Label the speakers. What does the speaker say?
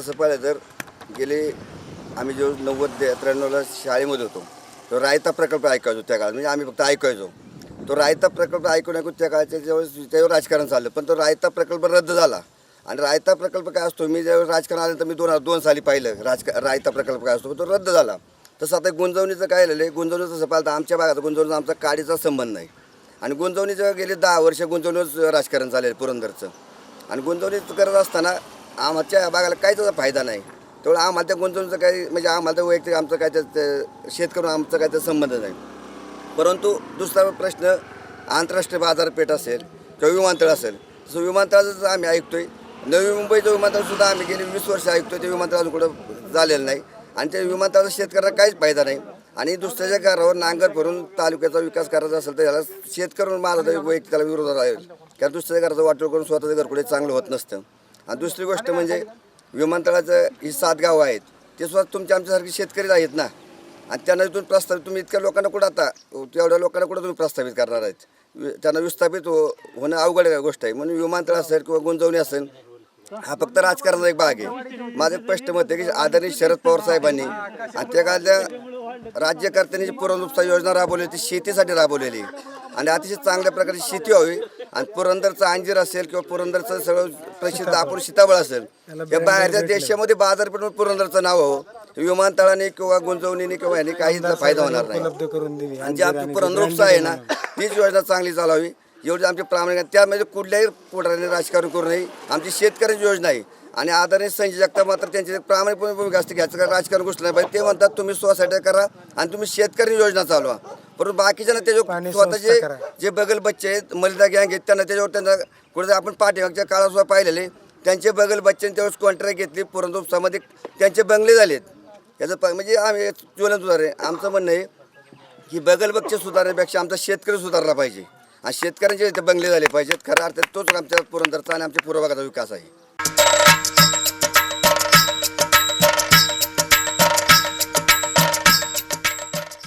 Speaker 1: तसं पाहिलं तर गेले आम्ही जो नव्वद त्र्याण्णवला शाळेमध्ये होतो. तो रायता प्रकल्प ऐकायचो त्या काळात. म्हणजे आम्ही फक्त ऐकायचो. तो रायता प्रकल्प ऐकून ऐकून त्या काळच्या ज्यावेळेस त्यावर राजकारण चाललं. पण तो रायता प्रकल्प रद्द झाला. आणि रायता प्रकल्प काय असतो? मी ज्यावेळेस राजकारण आलं तर मी दोन दोन साली पाहिलं. राजका रायता प्रकल्प काय असतो? तो रद्द झाला. तसं आता गुंजवणीचं काय झालं आहे गुंजवणीचं तसं पाहिलं तर आमच्या भागात गुंजवणीचा आमचा काडीचा संबंध नाही. आणि गुंतवणीचं गेले दहा वर्ष गुंतवणूक राजकारण चालेल पुरंदरचं. आणि गुंतवणूक करत असताना आमच्या भागाला काहीच त्याचा फायदा नाही. तेवढं आम्हाला त्या गुंतवणूकचं काही म्हणजे आम्हाला त्या वैयक्तिक आमचं काय त्या शेतकरी आमचा काय त्या संबंध नाही. परंतु दुसरा प्रश्न आंतरराष्ट्रीय बाजारपेठ असेल किंवा विमानतळ असेल तसं विमानतळाचं आम्ही ऐकतोय नवी मुंबईचं विमानतळसुद्धा आम्ही गेली वीस वर्ष ऐकतोय ते विमानतळ अजून कुठं झालेलं नाही. आणि त्या विमानतळाचा शेतकऱ्याला काहीच फायदा नाही. आणि दुसऱ्याच्या घरावर नांगर भरून तालुक्याचा विकास करायचा असेल तर याला शेतकरून माझा तर वैयक्तिक त्याला विरोध राहील कारण दुसऱ्याच्या घराचं वाटोळ करून स्वतःचं घर कुठे चांगलं होत नसतं. आणि दुसरी गोष्ट म्हणजे विमानतळाचं ही सात गावं आहेत ते सुद्धा तुमच्या आमच्यासारखे शेतकरीच आहेत ना? आणि त्यांना इथून प्रस्तावित तुम्ही इतक्या लोकांना कुठं आता तेवढ्या लोकांना कुठं तुम्ही प्रस्तावित करणार आहेत? त्यांना विस्थापित हो होणं अवघड गोष्ट आहे. म्हणून विमानतळ असेल किंवा गुंतवणी असेल हा फक्त राजकारणाचा एक भाग आहे. माझं स्पष्ट मत आहे की आदरणीय शरद पवार साहेबांनी आणि त्या काळच्या राज्यकर्त्यांनी जी पुरंदरचा योजना राबवली ती शेतीसाठी राबवलेली. आहे. आणि अतिशय चांगल्या प्रकारची शेती व्हावी आणि पुरंदरचं अंजीर असेल किंवा पुरंदरचं सगळं प्रसिद्ध आपण सीताबळ असेल या बाहेरच्या देशामध्ये बाजारपेठ पुरंदरचं नाव हवं विमानतळाने किंवा गुंतवणीने किंवा याने काहीच फायदा होणार नाही. आणि जी आमची पुरंदर आहे ना तीच योजना चांगली चालावी एवढी आमची प्रामाणिक. त्यामध्ये कुठल्याही पुढाऱ्याने राजकारण करू नये. आमची शेतकऱ्यांची योजना आहे. आणि आदरणीय संजय जगताप मात्र त्यांची प्रामाणिकपणे भूमिका असते घ्यायचं राजकारण गोष्ट नाही पाहिजे. ते म्हणतात तुम्ही सोसायटी करा आणि तुम्ही शेतकरी योजना चालवा. परंतु बाकीच्या त्याच्यावर
Speaker 2: पाणी
Speaker 1: स्वतःचे
Speaker 2: करा.
Speaker 1: जे बगल बच्चे आहेत मलिदा गँग आहेत त्यांना त्याच्यावर त्यांना कुठे आपण पाठीमागच्या काळात सुद्धा पाहिलेले त्यांचे बगल बच्चे त्यावेळेस कॉन्ट्रॅक्ट घेतली पुरंदोपसामध्ये त्यांचे बंगले झालेत याचं प- म्हणजे आम्ही ज्वलन सुधारे आमचं म्हणणं आहे की बगल बच्चे सुधारण्यापेक्षा आमचा शेतकरी सुधारला पाहिजे. आणि शेतकऱ्यांचे इथे बंगले झाले पाहिजेत खऱ्या अर्थात तोच आमच्या पुरंदरचा आणि आमच्या पूर्व भागाचा विकास आहे.